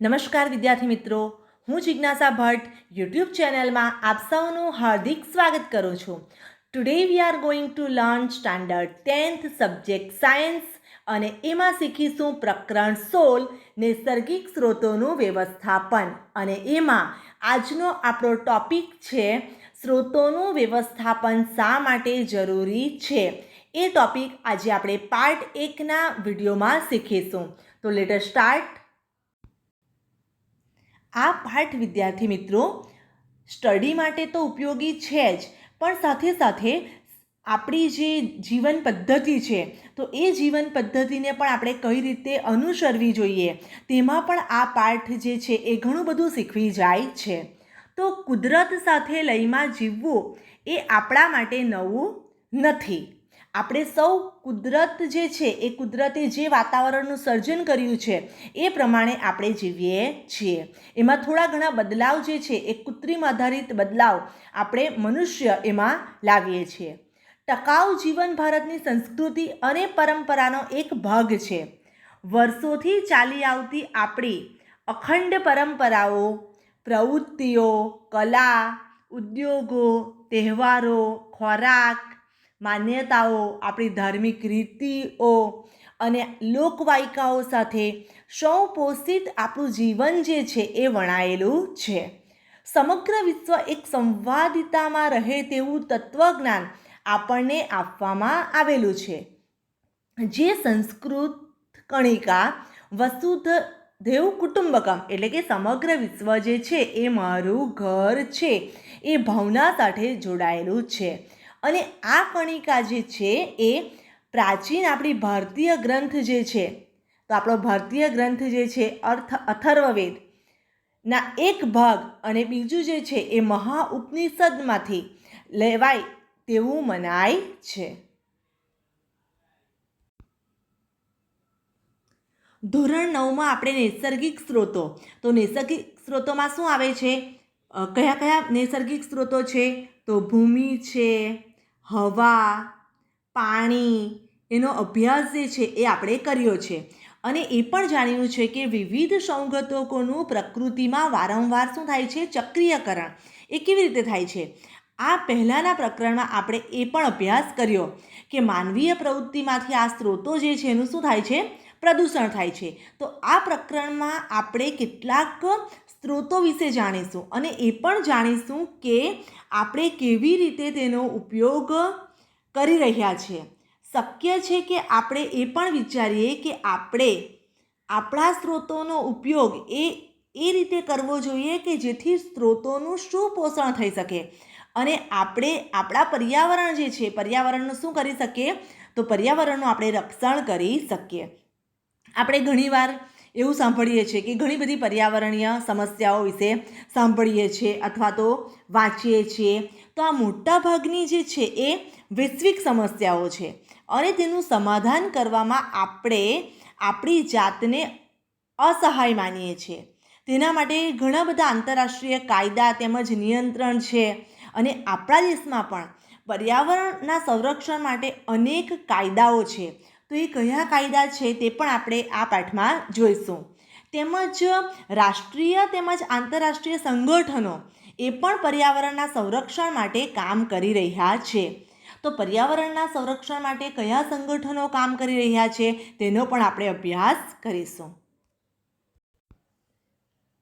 નમસ્કાર વિદ્યાર્થી મિત્રો. હું જિજ્ઞાસા ભટ્ટ, યુટ્યુબ ચેનલમાં આપ સૌનું હાર્દિક સ્વાગત કરું છું. Today we are going to learn standard tenth subject science અને એમાં શીખીશું પ્રકરણ સોળ, નૈસર્ગિક સ્ત્રોતોનું વ્યવસ્થાપન. અને એમાં આજનો આપણો ટોપિક છે સ્ત્રોતોનું વ્યવસ્થાપન શા માટે જરૂરી છે? એ ટોપિક આજે આપણે પાર્ટ એકના વિડીયોમાં શીખીશું. તો લેટર સ્ટાર્ટ આ પાઠ વિદ્યાર્થી મિત્રો સ્ટડી માટે તો ઉપયોગી છે જ, પણ સાથે સાથે આપણી જે જીવન પદ્ધતિ છે, તો એ જીવન પદ્ધતિને પણ આપણે કઈ રીતે અનુસરવી જોઈએ, તેમાં પણ આ પાઠ જે છે એ ઘણું બધું શીખવી જાય છે. તો કુદરત સાથે લયમાં જીવવું એ આપણા માટે નવું નથી. આપણે સૌ કુદરત જે છે, એ કુદરતે જે વાતાવરણનું સર્જન કર્યું છે, એ પ્રમાણે આપણે જીવીએ છીએ. એમાં થોડા ઘણા બદલાવ જે છે, એ કૃત્રિમ આધારિત બદલાવ આપણે મનુષ્ય એમાં લાવીએ છીએ. ટકાઉ જીવન ભારતની સંસ્કૃતિ અને પરંપરાનો એક ભાગ છે. વર્ષોથી ચાલી આવતી આપણી અખંડ પરંપરાઓ, પ્રવૃત્તિઓ, કલા, ઉદ્યોગો, તહેવારો, ખોરાક માન્યતાઓ, આપણી ધાર્મિક રીતિઓ અને લોકવાયકાઓ સાથે સૌપોષિત આપણું જીવન જે છે એ વણાયેલું છે. સમગ્ર વિશ્વ એક સંવાદિતામાં રહે તેવું તત્વજ્ઞાન આપણને આપવામાં આવેલું છે. જે સંસ્કૃત કણિકા વસુધ દેવ કુટુંબકમ એટલે કે સમગ્ર વિશ્વ જે છે એ મારું ઘર છે એ ભાવના સાથે જોડાયેલું છે. અને આ કણિકા જે છે એ પ્રાચીન આપણી ભારતીય ગ્રંથ જે છે, તો આપણો ભારતીય ગ્રંથ જે છે અર્થ અથર્વવેદ, ના એક ભાગ અને બીજું જે છે એ મહા ઉપનિષદમાંથી લેવાય તેવું મનાય છે. ધોરણ નવમાં આપણે નૈસર્ગિક સ્ત્રોતો, તો નૈસર્ગિક સ્ત્રોતોમાં શું આવે છે? કયા કયા નૈસર્ગિક સ્ત્રોતો છે? તો ભૂમિ છે હવા, પાણી, એનો અભ્યાસ જે છે એ આપણે કર્યો છે. અને એ પણ જાણ્યું છે કે વિવિધ સંગતકોનું પ્રકૃતિમાં વારંવાર શું થાય છે? ચક્રીયકરણ. એ કેવી રીતે થાય છે? આ પહેલાંના પ્રકરણમાં આપણે એ પણ અભ્યાસ કર્યો કે માનવીય પ્રવૃત્તિમાંથી આ સ્ત્રોતો જે છે એનું શું થાય છે? પ્રદૂષણ થાય છે. તો આ પ્રકરણમાં આપણે કેટલાક સ્ત્રોતો વિશે જાણીશું અને એ પણ જાણીશું કે આપણે કેવી રીતે તેનો ઉપયોગ કરી રહ્યા છીએ. શક્ય છે કે આપણે એ પણ વિચારીએ કે આપણે આપણા સ્ત્રોતોનો ઉપયોગ એ એ રીતે કરવો જોઈએ કે જેથી સ્ત્રોતોનું શું પોષણ થઈ શકે. અને આપણે આપણા પર્યાવરણ જે છે, પર્યાવરણનું શું કરી શકીએ? તો પર્યાવરણનું આપણે રક્ષણ કરી શકીએ. આપણે ઘણીવાર એવું સાંભળીએ છીએ કે ઘણી બધી પર્યાવરણીય સમસ્યાઓ વિશે સાંભળીએ છીએ અથવા તો વાંચીએ છીએ. તો આ મોટાભાગની જે છે એ વૈશ્વિક સમસ્યાઓ છે. અને તેનું સમાધાન કરવામાં આપણે આપણી જાતને અસહાય માનીએ છીએ. તેના માટે ઘણા બધા આંતરરાષ્ટ્રીય કાયદા તેમજ નિયંત્રણ છે. અને આપણા દેશમાં પણ પર્યાવરણના સંરક્ષણ માટે અનેક કાયદાઓ છે. તો એ કયા કાયદા છે તે પણ આપણે આ પાઠમાં જોઈશું. તેમજ રાષ્ટ્રીય તેમજ આંતરરાષ્ટ્રીય સંગઠનો એ પણ પર્યાવરણના સંરક્ષણ માટે કામ કરી રહ્યા છે. તો પર્યાવરણના સંરક્ષણ માટે કયા સંગઠનો કામ કરી રહ્યા છે તેનો પણ આપણે અભ્યાસ કરીશું.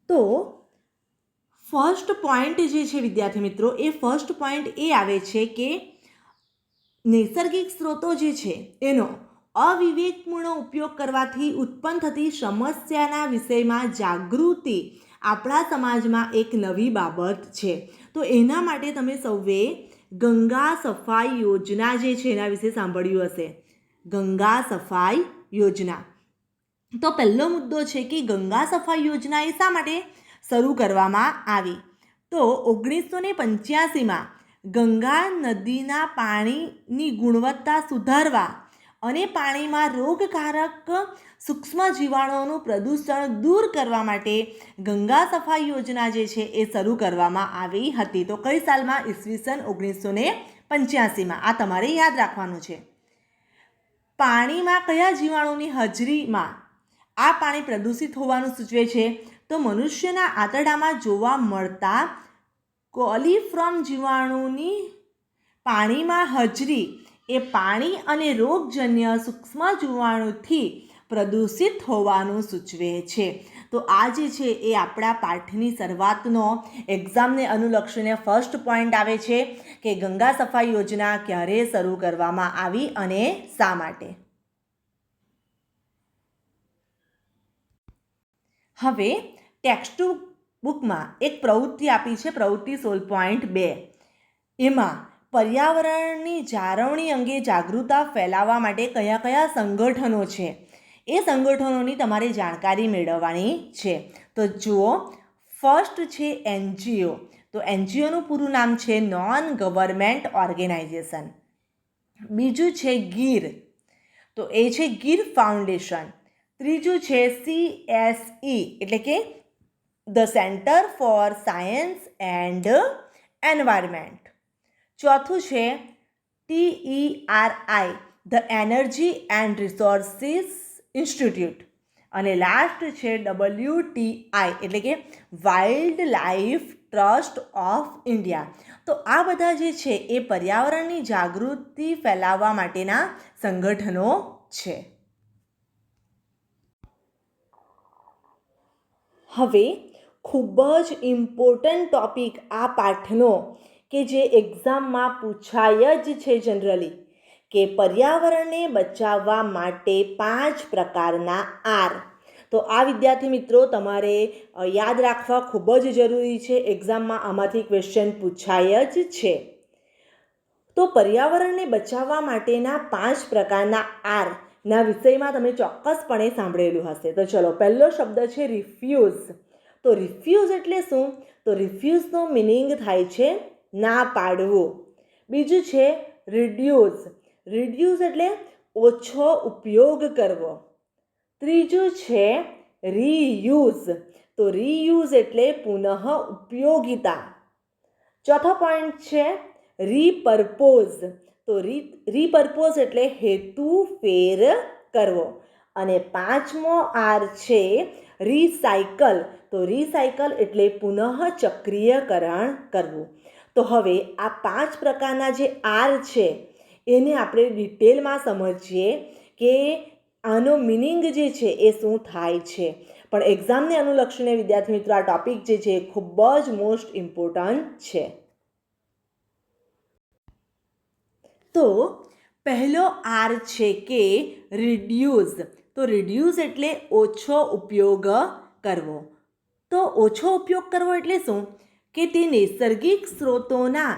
તો ફર્સ્ટ પોઈન્ટ જે છે વિદ્યાર્થી મિત્રો, એ ફર્સ્ટ પોઈન્ટ એ આવે છે કે નૈસર્ગિક સ્ત્રોતો જે છે એનો અવિવેકપૂર્ણ ઉપયોગ કરવાથી ઉત્પન્ન થતી સમસ્યાના વિષયમાં જાગૃતિ આપણા સમાજમાં એક નવી બાબત છે. તો એના માટે તમે સૌએ ગંગા સફાઈ યોજના જે છે એના વિશે સાંભળ્યું હશે. ગંગા સફાઈ યોજના. તો પહેલો મુદ્દો છે કે ગંગા સફાઈ યોજના એ શા માટે શરૂ કરવામાં આવી? તો ઓગણીસો ને પંચ્યાસીમાં ગંગા નદીના પાણીની ગુણવત્તા સુધારવા અને પાણીમાં રોગકારક સૂક્ષ્મ જીવાણુઓનું પ્રદૂષણ દૂર કરવા માટે ગંગા સફાઈ યોજના જે છે એ શરૂ કરવામાં આવી હતી. તો કઈ સાલમાં? ઈસવીસન ઓગણીસો ને પંચ્યાસીમાં. આ તમારે યાદ રાખવાનું છે. પાણીમાં કયા જીવાણુની હાજરીમાં આ પાણી પ્રદૂષિત હોવાનું સૂચવે છે? તો મનુષ્યના આંતરડામાં જોવા મળતા કોલિફ્રોમ જીવાણુની પાણીમાં હાજરી એ પાણી અને રોગજન્ય સૂક્ષ્મ જીવાણુથી પ્રદૂષિત હોવાનું સૂચવે છે. તો આ જે છે એ આપણા પાઠની શરૂઆતનો એક્ઝામને અનુલક્ષીને ફર્સ્ટ પોઈન્ટ આવે છે કે ગંગા સફાઈ યોજના ક્યારે શરૂ કરવામાં આવી અને શા માટે? હવે ટેક્સ્ટ બુકમાં એક પ્રવૃત્તિ આપી છે પ્રવૃત્તિ સોળ પોઈન્ટ બે. એમાં પર્યાવરણની જાળવણી અંગે જાગૃતતા ફેલાવવા માટે કયા કયા સંગઠનો છે? એ સંગઠનોની તમારે જાણકારી મેળવવાની છે. તો જુઓ, ફર્સ્ટ છે એનજીઓ. તો એનજીઓનું પૂરું નામ છે નોન ગવર્મેન્ટ ઓર્ગેનાઇઝેશન. બીજું છે ગીર. તો એ છે ગીર ફાઉન્ડેશન. ત્રીજું છે સીએસઈ, એટલે કે the centre for science and environment. ચોથું છે T E R I the energy and resources institute. અને લાસ્ટ છે ડબલ્યુ ટી આઈ એટલે કે wild life trust of India. તો આ બધા જે છે એ પર્યાવરણની જાગૃતિ ફેલાવવા માટેના સંગઠનો છે. હવે ખૂબ જ ઇમ્પોર્ટન્ટ ટોપિક આ પાઠનો કે જે એક્ઝામમાં પૂછાય જ છે જનરલી કે પર્યાવરણને બચાવવા માટે પાંચ પ્રકારના આર તો આ વિદ્યાર્થી મિત્રો, તમારે યાદ રાખવા ખૂબ જ જરૂરી છે એક્ઝામમાં આમાંથી ક્વેશ્ચન પૂછાય જ છે. તો પર્યાવરણને બચાવવા માટેના પાંચ પ્રકારના આર ના વિષયમાં તમે ચોક્કસપણે સાંભળેલું હશે. તો ચલો, પહેલો શબ્દ છે રિફ્યુઝ તો રિફ્યુઝ એટલે શું? તો રિફ્યુઝનો મિનિંગ થાય છે ના પાડવું. બીજું છે રિડ્યુઝ રિડ્યુઝ એટલે ઓછો ઉપયોગ કરવો. ત્રીજું છે રીયુઝ તો રીયુઝ એટલે પુનઃ ઉપયોગિતા. ચોથો પોઈન્ટ છે રીપર્પોઝ તો રી રીપર્પોઝ એટલે હેતુ ફેર કરવો. અને પાંચમો આર છે રીસાયકલ તો રીસાયકલ એટલે પુનઃ ચક્રીયકરણ કરવું. તો હવે આ પાંચ પ્રકારના જે આર છે, એને આપણે ડિટેલમાં સમજીએ કે આનો મિનિંગ જે છે એ શું થાય છે. પણ એક્ઝામને અનુલક્ષીને, વિદ્યાર્થી મિત્રો, આ ટોપિક જે છે એ ખૂબ જ મોસ્ટ ઇમ્પોર્ટન્ટ છે. તો પહેલો આર છે કે રિડ્યુઝ તો રિડ્યુઝ એટલે ઓછો ઉપયોગ કરવો. તો ઓછો ઉપયોગ કરવો એટલે શું? કે તે નૈસર્ગિક સ્ત્રોતોના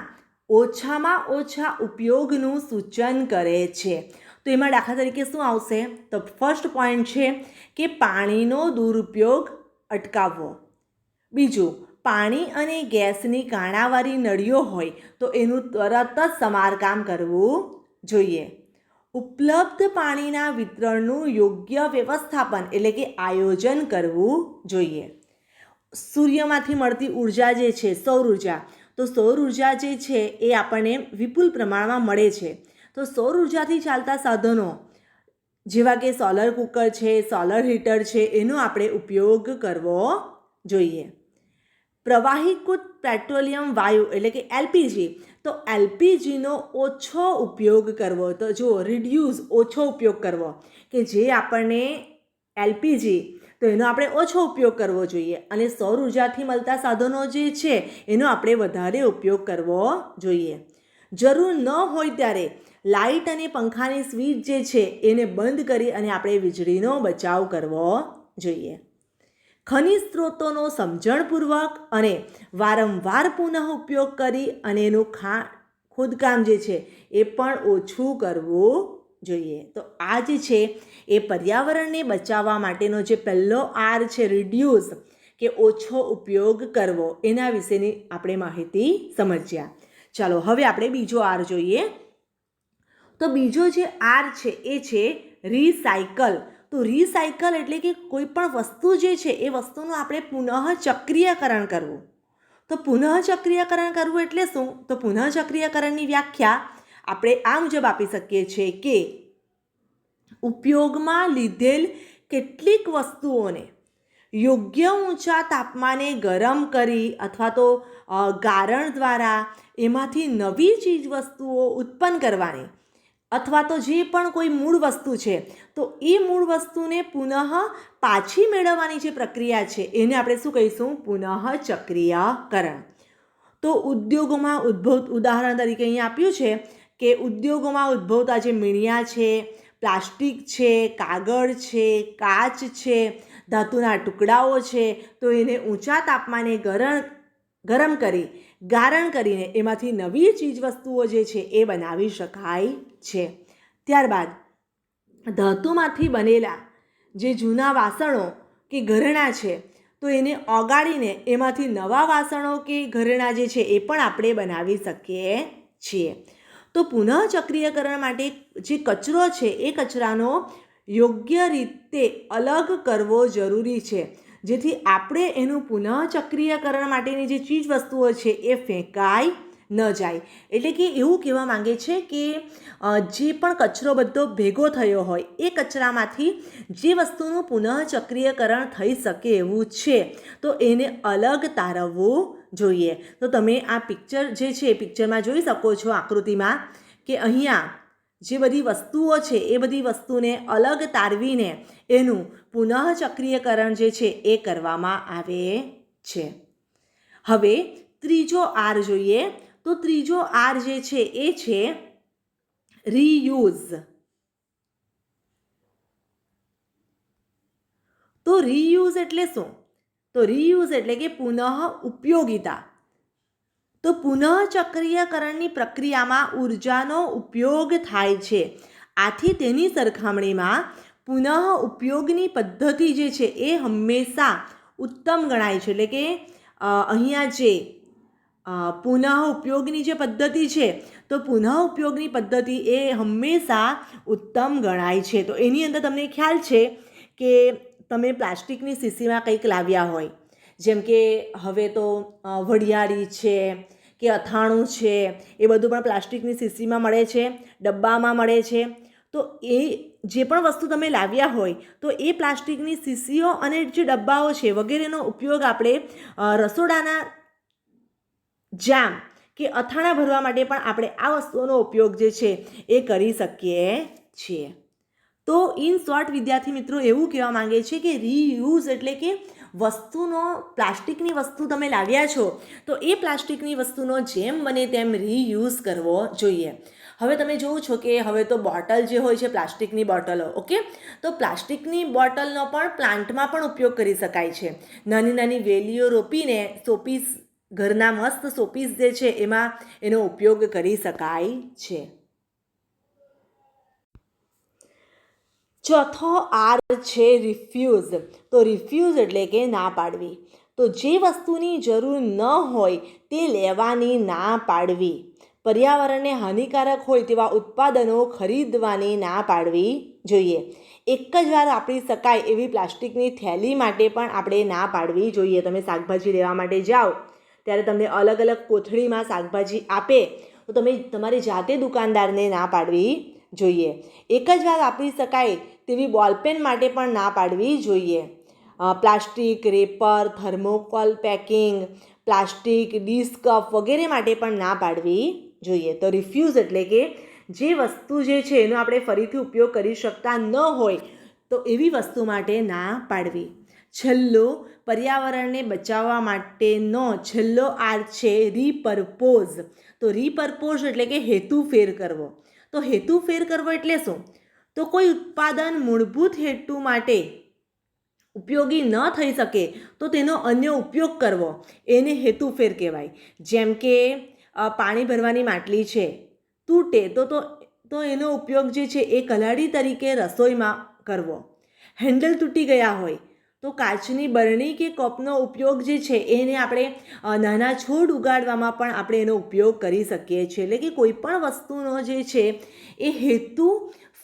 ઓછામાં ઓછા ઉપયોગનું સૂચન કરે છે. તો એમાં દાખલા તરીકે શું આવશે? તો ફર્સ્ટ પોઈન્ટ છે કે પાણીનો દુરુપયોગ અટકાવવો. બીજું, પાણી અને ગેસની કાણાવાળી નળીઓ હોય તો એનું તરત જ સમારકામ કરવું જોઈએ. ઉપલબ્ધ પાણીના વિતરણનું યોગ્ય વ્યવસ્થાપન એટલે કે આયોજન કરવું જોઈએ. સૂર્યમાંથી મળતી ઊર્જા જે છે, સૌર ઊર્જા, તો સૌર ઊર્જા જે છે એ આપણને વિપુલ પ્રમાણમાં મળે છે. તો સૌર ઉર્જાથી ચાલતા સાધનો જેવા કે સોલર કુકર છે, સોલર હીટર છે, એનો આપણે ઉપયોગ કરવો જોઈએ. પ્રવાહીકૃત પેટ્રોલિયમ વાયુ એટલે કે એલપીજી, તો એલપીજીનો ઓછો ઉપયોગ કરવો, તો જો રિડ્યુસ ઓછો ઉપયોગ કરવો, કે જે આપણને એલપીજી તો એનો આપણે ઓછો ઉપયોગ કરવો જોઈએ અને સૌર ઉર્જાથી મળતા સાધનો જે છે, એનો આપણે વધારે ઉપયોગ કરવો જોઈએ. જરૂર ન હોય ત્યારે લાઇટ અને પંખાની સ્વિચ જે છે, એને બંધ કરી અને આપણે વીજળીનો બચાવ કરવો જોઈએ. ખનિજ સ્ત્રોતોનો સમજણપૂર્વક અને વારંવાર પુનઃ ઉપયોગ કરી અને એનું ખા, ખોદકામ જે છે, એ પણ ઓછું કરવું જોઈએ. તો આ જે છે, એ પર્યાવરણને બચાવવા માટેનો જે પહેલો આર છે રિડ્યુસ કે ઓછો ઉપયોગ કરવો, એના વિશેની આપણે માહિતી સમજ્યા. ચાલો, હવે આપણે બીજો આર જોઈએ. તો બીજો જે આર છે, એ છે રિસાયકલ તો રિસાયકલ એટલે કે કોઈ પણ વસ્તુ જે છે, એ વસ્તુનું આપણે પુનઃ ચક્રીયકરણ કરવું. તો પુનઃ ચક્રીયકરણ કરવું એટલે શું? તો પુનઃ ચક્રીયકરણની વ્યાખ્યા આપણે આ મુજબ આપી શકીએ છીએ કે ઉપયોગમાં લીધેલ કેટલીક વસ્તુઓને યોગ્ય ઊંચા તાપમાને ગરમ કરી અથવા તો ગારણ દ્વારા એમાંથી નવી ચીજ વસ્તુઓ ઉત્પન્ન કરવાની અથવા તો જે પણ કોઈ મૂળ વસ્તુ છે, તો એ મૂળ વસ્તુને પુનઃ પાછી મેળવવાની જે પ્રક્રિયા છે, એને આપણે શું કહીશું? પુનઃ ચક્રીયકરણ. તો ઉદ્યોગોમાં ઉદ્ભવ ઉદાહરણ તરીકે અહીં આપ્યું છે કે ઉદ્યોગોમાં ઉદ્ભવતા જે મીણિયા છે, પ્લાસ્ટિક છે, કાગળ છે, કાચ છે, ધાતુના ટુકડાઓ છે, તો એને ઊંચા તાપમાને ગરણ, ગરમ કરી, ગારણ કરીને એમાંથી નવી ચીજ વસ્તુઓ જે છે એ બનાવી શકાય છે. ત્યારબાદ, ધાતુમાંથી બનેલા જે જૂના વાસણો કે ઘરેણાં છે, તો એને ઓગાળીને એમાંથી નવા વાસણો કે ઘરેણાં જે છે એ પણ આપણે બનાવી શકીએ છીએ. તો પુનઃચક્રીયકરણ માટે જે કચરો છે એ કચરાનો યોગ્ય રીતે અલગ કરવો જરૂરી છે. જેથી આપણે એનું પુનઃચક્રીયકરણ માટેની જે ચીજ વસ્તુઓ છે એ ફેંકાય ન જાય. એટલે કે એવું કહેવા માંગે છે કે જે પણ કચરો બધો ભેગો થયો હોય, એ કચરામાંથી જે વસ્તુનું પુનઃચક્રીયકરણ થઈ શકે એવું છે, તો એને અલગ તારવવું જોઈએ. તો તમે આ પિક્ચર જે છે એ પિક્ચરમાં જોઈ શકો છો આકૃતિમાં કે અહીંયા જે બધી વસ્તુઓ છે, એ બધી વસ્તુને અલગ તારવીને એનું પુનઃચક્રીયકરણ જે છે, એ કરવામાં આવે છે. હવે ત્રીજો આર જોઈએ. તો ત્રીજો આર જે છે, એ છે રીયુઝ તો રીયુઝ એટલે શું? તો રીયુઝ એટલે કે પુનઃ ઉપયોગિતા. તો પુનઃચક્રીયકરણની પ્રક્રિયામાં ઉર્જાનો ઉપયોગ થાય છે. આથી તેની સરખામણીમાં પુનઃ ઉપયોગની પદ્ધતિ જે છે એ હંમેશા ઉત્તમ ગણાય છે. એટલે કે અહીંયા જે પુનઃ ઉપયોગની જે પદ્ધતિ છે, તો પુનઃ ઉપયોગની પદ્ધતિ એ હંમેશા ઉત્તમ ગણાય છે. તો એની અંદર તમને ખ્યાલ છે કે તમે પ્લાસ્ટિકની શીશીમાં કંઈક લાવ્યા હોય, જેમ કે હવે તો વઢિયાળી છે કે અથાણું છે, એ બધું પણ પ્લાસ્ટિકની શીશીમાં મળે છે, ડબ્બામાં મળે છે, તો એ જે પણ વસ્તુ તમે લાવ્યા હોય, તો એ પ્લાસ્ટિકની શીશીઓ અને જે ડબ્બાઓ છે વગેરેનો ઉપયોગ આપણે રસોડાના જામ કે અથાણા ભરવા માટે પણ આપણે આ વસ્તુઓનો ઉપયોગ જે છે એ કરી શકીએ છીએ. તો ઇન શોર્ટ વિદ્યાર્થી મિત્રો એવું કહેવા માંગે છે કે રીયુઝ એટલે કે વસ્તુનો, પ્લાસ્ટિકની વસ્તુ તમે લાવ્યા છો, તો એ પ્લાસ્ટિકની વસ્તુનો જેમ બને તેમ રીયુઝ કરવો જોઈએ. હવે તમે જોવો છો કે હવે તો બોટલ જે હોય છે, પ્લાસ્ટિકની બોટલો, ઓકે? તો પ્લાસ્ટિકની બોટલનો પણ પ્લાન્ટમાં પણ ઉપયોગ કરી શકાય છે. નાની નાની વેલીઓ રોપીને શોપીસ ઘરના મસ્ત શોપીસ જે છે, એમાં એનો ઉપયોગ કરી શકાય છે. ચોથો આર છે રિફ્યુઝ તો રિફ્યુઝ એટલે કે ના પાડવી. તો જે વસ્તુની જરૂર ન હોય તે લેવાની ના પાડવી. પર્યાવરણને હાનિકારક હોય તેવા ઉત્પાદનો ખરીદવાની ના પાડવી જોઈએ. એક જ વાર વાપરી શકાય એવી પ્લાસ્ટિકની થેલી માટે પણ આપણે ના પાડવી જોઈએ. તમે શાકભાજી લેવા માટે જાઓ, ત્યારે તમને અલગ અલગ કોથળીમાં શાકભાજી આપે. તો તમે તમારી જાતે દુકાનદારને ના પાડવી જોઈએ. એક જ વાર વાપરી શકાય તેવી બોલપેન માટે પણ ના પાડવી જોઈએ. Plastic, wrapper, thermocol packing, plastic ડિસ્કપ વગેરે માટે પણ ના પાડવી જોઈએ. તો રિફ્યુઝ એટલે કે જે વસ્તુ જે છે એનો આપણે ફરીથી ઉપયોગ કરી શકતા ન હોય તો એવી વસ્તુ માટે ના પાડવી. છેલ્લો પર્યાવરણને બચાવવા માટેનો છેલ્લો આર છે રીપરપોઝ. તો રીપરપોઝ એટલે કે હેતુ ફેર કરવો. તો હેતુ ફેર કરવો એટલે શું? તો કોઈ ઉત્પાદન મૂળભૂત હેતુ માટે ઉપયોગી ન થઈ શકે, તો તેનો અન્ય ઉપયોગ કરવો. એને હેતુફેર કહેવાય. જેમ કે પાણી ભરવાની માટલી છે, તૂટે તો તો તો એનો ઉપયોગ જે છે એ કલાડી તરીકે રસોઈમાં કરવો. હેન્ડલ તૂટી ગયા હોય તો કાચની બરણી કે કપનો ઉપયોગ જે છે, એને આપણે નાના છોડ ઉગાડવામાં પણ આપણે એનો ઉપયોગ કરી શકીએ છીએ. એટલે કે કોઈપણ વસ્તુનો જે છે, એ હેતુ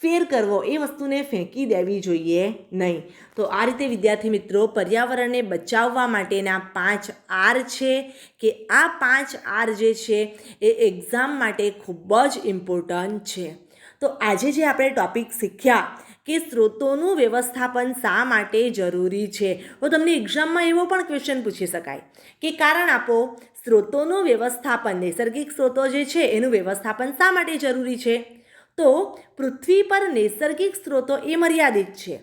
ફેર કરવો, એ વસ્તુને ફેંકી દેવી જોઈએ નહીં. તો આ રીતે, વિદ્યાર્થી મિત્રો, પર્યાવરણને બચાવવા માટેના પાંચ આર છે કે આ પાંચ આર જે છે, એ એક્ઝામ માટે ખૂબ જ ઇમ્પોર્ટન્ટ છે. તો આજે જે આપણે ટોપિક શીખ્યા કે સ્ત્રોતોનું વ્યવસ્થાપન શા માટે જરૂરી છે? તો તમને એક્ઝામમાં એવો પણ ક્વેશ્ચન પૂછી શકાય કે કારણ આપો, સ્ત્રોતોનું વ્યવસ્થાપન, નૈસર્ગિક સ્ત્રોતો જે છે, એનું વ્યવસ્થાપન શા માટે જરૂરી છે? તો પૃથ્વી પર નૈસર્ગિક સ્ત્રોતો એ મર્યાદિત છે.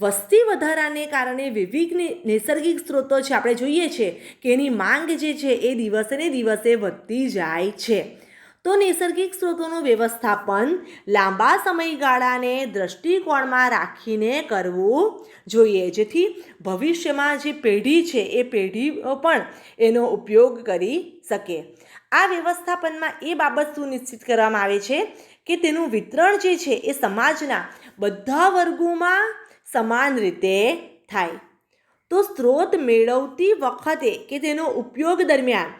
વસ્તી વધારાને કારણે વિવિધ નૈસર્ગિક સ્ત્રોતો છે આપણે જોઈએ છે, કે એની માંગ જે છે એ દિવસે ને દિવસે વધતી જાય છે. તો નૈસર્ગિક સ્ત્રોતોનું વ્યવસ્થાપન લાંબા સમયગાળાને દૃષ્ટિકોણમાં રાખીને કરવું જોઈએ. જેથી ભવિષ્યમાં જે પેઢી છે, એ પેઢીઓ પણ એનો ઉપયોગ કરી શકે. આ વ્યવસ્થાપનમાં એ બાબત સુનિશ્ચિત કરવામાં આવે છે કે તેનું વિતરણ જે છે, એ સમાજના બધા વર્ગોમાં સમાન રીતે થાય. તો સ્ત્રોત મેળવતી વખતે કે તેનો ઉપયોગ દરમિયાન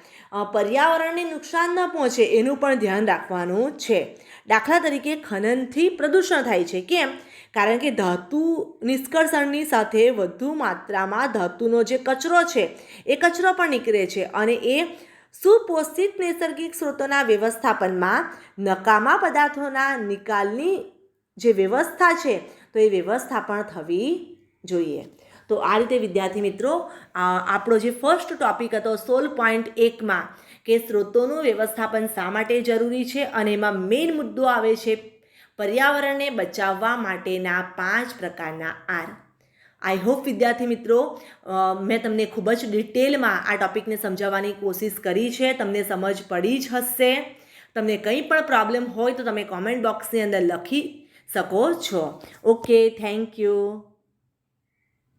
પર્યાવરણને નુકસાન ન પહોંચે એનું પણ ધ્યાન રાખવાનું છે. દાખલા તરીકે ખનનથી પ્રદૂષણ થાય છે. કેમ? કારણ કે ધાતુ નિષ્કર્ષણની સાથે વધુ માત્રામાં ધાતુનો જે કચરો છે, એ કચરો પણ નીકળે છે અને એ સુપોષિત નૈસર્ગિક સ્ત્રોતોના વ્યવસ્થાપનમાં નકામા પદાર્થોના નિકાલની જે વ્યવસ્થા છે, તો એ વ્યવસ્થા પણ થવી જોઈએ. તો આ રીતે, વિદ્યાર્થી મિત્રો આપણો જે ફર્સ્ટ ટોપિક હતો, સોલ પોઈન્ટ એકમાં, કે સ્ત્રોતોનું વ્યવસ્થાપન શા માટે જરૂરી છે અને એમાં મેઇન મુદ્દો આવે છે, પર્યાવરણને બચાવવા માટેના પાંચ પ્રકારના આર. આઈ હોપ વિદ્યાર્થી મિત્રો મેં તમને ખૂબ જ ડિટેલમાં આ ટોપિકને સમજાવવાની કોશિશ કરી છે, તમને સમજ પડી જ હશે. તમને કંઈ પણ પ્રોબ્લેમ હોય તો તમે કોમેન્ટ બોક્સની અંદર લખી શકો છો. Okay thank you